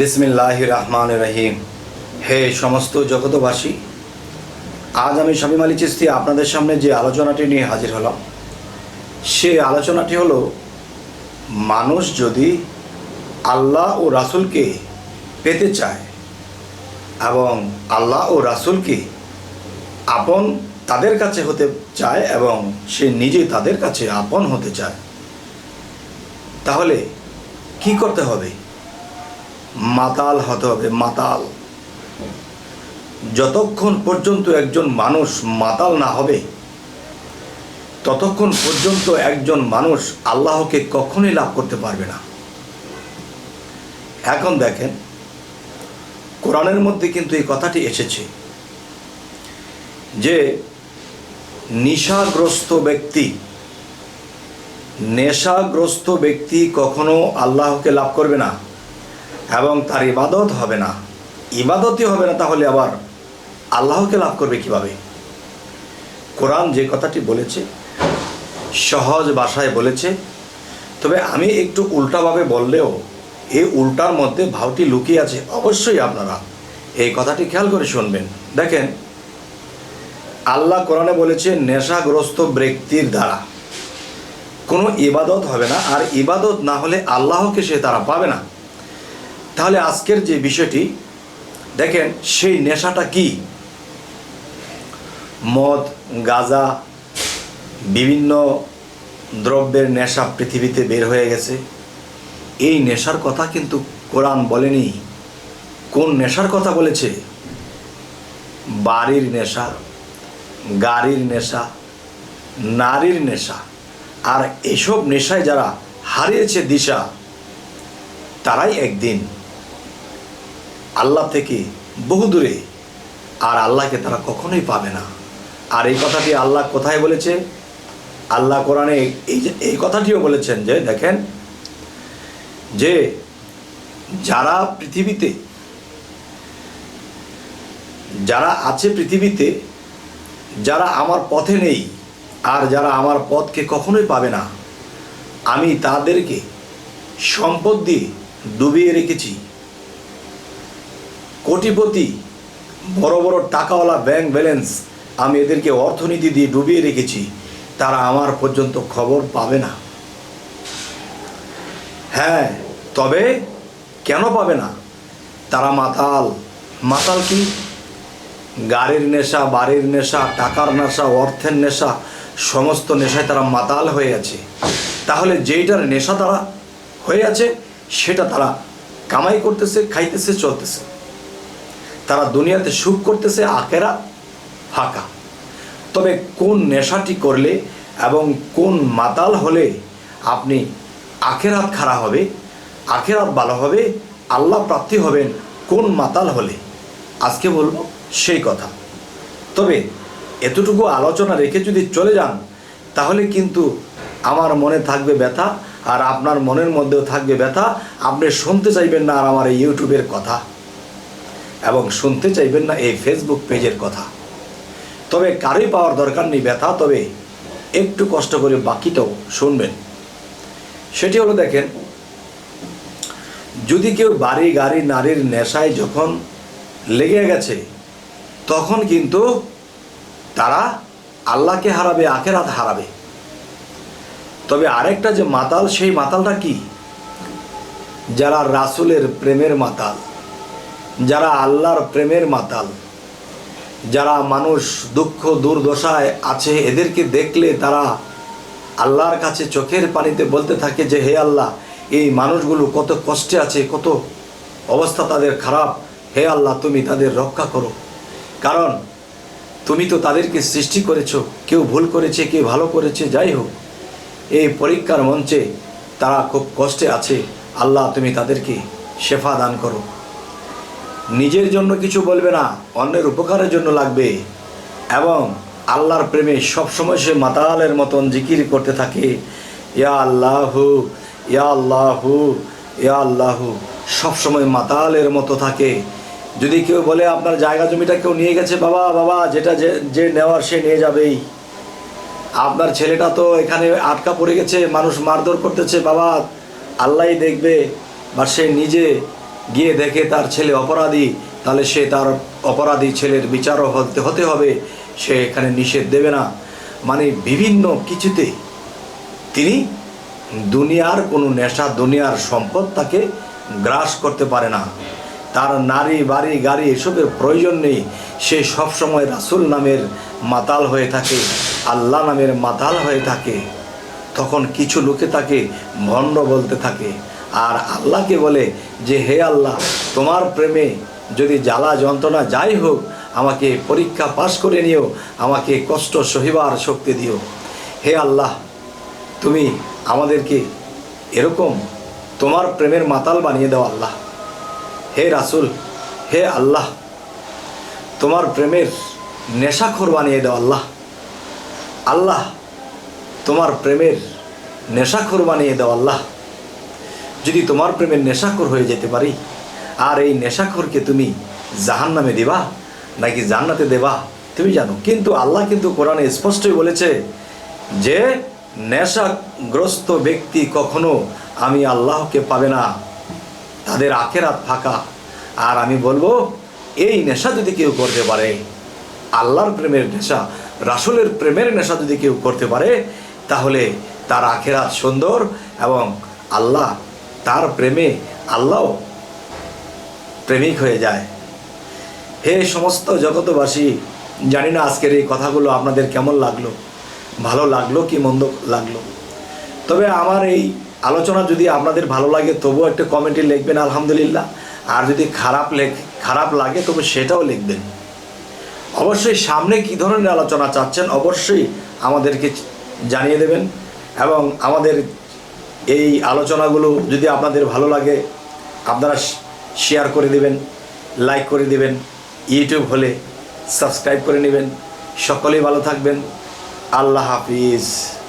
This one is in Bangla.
বিসমিল্লাহ রহমান রহিম। হে সমস্ত জগতবাসী আজ আমি শামীম আলী চিস্তি আপনাদের সামনে যে আলোচনাটি নিয়ে হাজির হলাম, সে আলোচনাটি হলো, মানুষ যদি আল্লাহ ও রাসূলকে পেতে চায় এবং আল্লাহ ও রাসূলকে আপন তাদের কাছে হতে চায় এবং সে নিজে তাদের কাছে আপন হতে চায়, তাহলে কি করতে হবে? মাতাল হতে হবে, মাতাল। যতক্ষণ পর্যন্ত একজন মানুষ মাতাল না হবে, ততক্ষণ পর্যন্ত একজন মানুষ আল্লাহকে কখনোই লাভ করতে পারবে না। এখন দেখেন, কোরআনের মধ্যে কিন্তু এই কথাটি এসেছে যে, নিশাগ্রস্ত ব্যক্তি, নেশাগ্রস্ত ব্যক্তি কখনো আল্লাহকে লাভ করবে না। এবং তার ইবাদত হবে না। ইবাদতই হবে না, তাহলে আবার আল্লাহকে লাভ করবে কীভাবে? কোরআন যে কথাটি বলেছে, সহজ ভাষায় বলেছে, তবে আমি একটু উল্টাভাবে বললেও এই উল্টার মধ্যে ভাবটি লুকিয়ে আছে অবশ্যই আপনারা। এই কথাটি খেয়াল করে শুনবেন। দেখেন, আল্লাহ কোরআনে বলেছে, নেশাগ্রস্ত ব্যক্তির দ্বারা। কোনো ইবাদত হবে না, আর ইবাদত না হলে আল্লাহকে সে তারা পাবে না। তাহলে আজকের যে বিষয়টি, দেখেন সেই নেশাটা কি? মদ, গাঁজা, বিভিন্ন দ্রব্যের নেশা পৃথিবীতে বের হয়ে গেছে। এই নেশার কথা কিন্তু কোরআন বলেনি। কোন নেশার কথা বলেছে? বাড়ির নেশা, গাড়ির নেশা, নারীর নেশা। আর এসব নেশায় যারা হারিয়েছে দিশা, তারাই একদিন আল্লাহ থেকে বহু দূরে, আর আল্লাহকে তারা কখনোই পাবে না। আর এই কথাটি আল্লাহ কোথায় বলেছে? আল্লাহ কোরআনে এই এই কথাটিও বলেছেন যে, দেখেন, যে যারা পৃথিবীতে, যারা আছে পৃথিবীতে, যারা আমার পথে নেই, আর যারা আমার পথকে কখনোই পাবে না, আমি তাদেরকে সম্পদ দিয়ে ডুবিয়ে রেখেছি। কোটিপতি, বড় বড় টাকাওয়ালা ব্যাংক ব্যালেন্স আমি এদেরকে অর্থনীতি দিয়ে ডুবিয়ে রেখেছি, তারা আমার পর্যন্ত খবর পাবে না। হ্যাঁ তবে কেন পাবে না? তারা মাতাল। মাতাল কি? গাড়ির নেশা, বাড়ির নেশা, টাকার নেশা, অর্থের নেশা, সমস্ত নেশায় তারা মাতাল হয়ে আছে। তাহলে যেইটার নেশা তারা হয়ে আছে, সেটা তারা কামাই করতেছে, খাইতেছে, চলতেছে। তারা দুনিয়াতে সুখ করতেছে আখেরা ফাঁকা। তবে কোন নেশাটি করলে এবং কোন মাতাল হলে আপনি আখেরাত খাড়া হবে, আখেরাত ভালো হবে, আল্লাহ প্রাপ্তি হবেন কোন মাতাল হলে? আজকে বলব সেই কথা। তবে এতটুকু আলোচনা রেখে যদি চলে যান, তাহলে কিন্তু আমার মনে থাকবে ব্যথা আর আপনার মনের মধ্যেও থাকবে ব্যথা। আপনি শুনতে চাইবেন না আর আমার এই ইউটিউবের কথা। এবং শুনতে চাইবেন না এই ফেসবুক পেজের কথা। তবে কারোই পাওয়ার দরকার নেই ব্যথা, তবে একটু কষ্ট করে বাকিটাও শুনবেন। সেটি হলো দেখেন, যদি কেউ বাড়ি, গাড়ি, নারীর নেশায় যখন লেগে গেছে, তখন কিন্তু তারা আল্লাহকে হারাবে, আখেরাত হারাবে। তবে আরেকটা যে মাতাল, সেই মাতালটা কি? যারা রাসুলের প্রেমের মাতাল। যারা আল্লাহর প্রেমের মাতাল, যারা মানুষ দুঃখ, দুর্দশায় আছে, এদেরকে দেখলে তারা আল্লাহর কাছে চোখের পানিতে বলতে থাকে যে, হে আল্লাহ, এই মানুষগুলো কত কষ্টে আছে, কত অবস্থা তাদের খারাপ। হে আল্লাহ, তুমি তাদের রক্ষা করো। কারণ তুমি তো তাদেরকে সৃষ্টি করেছ, কেউ ভুল করেছে, কেউ ভালো করেছে, যাই হোক। এই পরীক্ষার মঞ্চে তারা খুব কষ্টে আছে। আল্লাহ, তুমি তাদেরকে শেফা দান করো। নিজের জন্য কিছু বলবে না, অন্যের উপকারের জন্য লাগবে। এবং আল্লাহর প্রেমে সবসময় সে মাতালের মতন জিকির করতে থাকে, ইয়া আল্লাহু ইয়া আল্লাহু ইয়া আল্লাহু। সবসময় মাতালের মতো থাকে। যদি কেউ বলে, আপনার জায়গা জমিটা কেউ নিয়ে গেছে, বাবা বাবা, যেটা যে যে নেওয়ার সে নিয়ে যাবেই। আপনার ছেলেটা তো এখানে আটকা পড়ে গেছে, মানুষ মারধর করতেছে, বাবা, আল্লাহই দেখবে, বা সে নিজে গিয়ে দেখে তার ছেলে অপরাধী, তাহলে সে তার অপরাধী ছেলের বিচারও হতে হতে হবে, সে এখানে নিষেধ দেবে না। মানে বিভিন্ন কিছুতে তিনি দুনিয়ার কোনো নেশা, দুনিয়ার সম্পদ তাকে গ্রাস করতে পারে না। তার নারী, বাড়ি, গাড়ি এসবের প্রয়োজন নেই। সে সবসময় রাসুল নামের মাতাল হয়ে থাকে, আল্লাহ নামের মাতাল হয়ে থাকে। তখন কিছু লোকে তাকে ভণ্ড বলতে থাকে। আর আল্লাহকে বলে যে, হে আল্লাহ, তোমার প্রেমে যদি জ্বালা যন্ত্রণা যাই হোক, আমাকে পরীক্ষা পাশ করে নিও, আমাকে কষ্ট সহিবার শক্তি দিও। হে আল্লাহ, তুমি আমাদেরকে এরকম তোমার প্রেমের মাতাল বানিয়ে দাও, আল্লাহ। হে রাসুল, হে আল্লাহ, তোমার প্রেমের নেশাখোর বানিয়ে দাও, আল্লাহ। আল্লাহ, তোমার প্রেমের নেশাখোর বানিয়ে দাও, আল্লাহ। যদি তোমার প্রেমের নেশাখোর হয়ে যেতে পারি, আর এই নেশাখোরকে তুমি জাহান নামে দেবা, নাকি জান্নাতে দেবা, তুমি জানো। কিন্তু আল্লাহ কিন্তু কোরআনে স্পষ্টই বলেছে যে, নেশাগ্রস্ত ব্যক্তি কখনো আমি আল্লাহকে পাবে না, তাদের আখেরাত ফাঁকা। আর আমি বলব, এই নেশা যদি কেউ করতে পারে, আল্লাহর প্রেমের নেশা, রাসুলের প্রেমের নেশা যদি কেউ করতে পারে, তাহলে তার আখেরাত সুন্দর এবং আল্লাহ তার প্রেমে আল্লাহ প্রেমিক হয়ে যায়। হে সমস্ত জগতবাসী জানি না আজকের এই কথাগুলো আপনাদের কেমন লাগল, ভালো লাগল কি মন্দ লাগল। তবে আমার এই আলোচনা যদি আপনাদের ভালো লাগে, তবুও একটা কমেন্টে লিখবেন আলহামদুলিল্লাহ। আর যদি খারাপ লেখ, খারাপ লাগে, তবে সেটাও লিখবেন। অবশ্যই সামনে কী ধরনের আলোচনা চাচ্ছেন, অবশ্যই আমাদেরকে জানিয়ে দেবেন এবং আমাদের এই আলোচনাগুলো যদি আপনাদের ভালো লাগে, আপনারা শেয়ার করে দেবেন লাইক করে দেবেন ইউটিউব হলে সাবস্ক্রাইব করে নেবেন। সকলেই ভালো থাকবেন। আল্লাহ হাফিজ।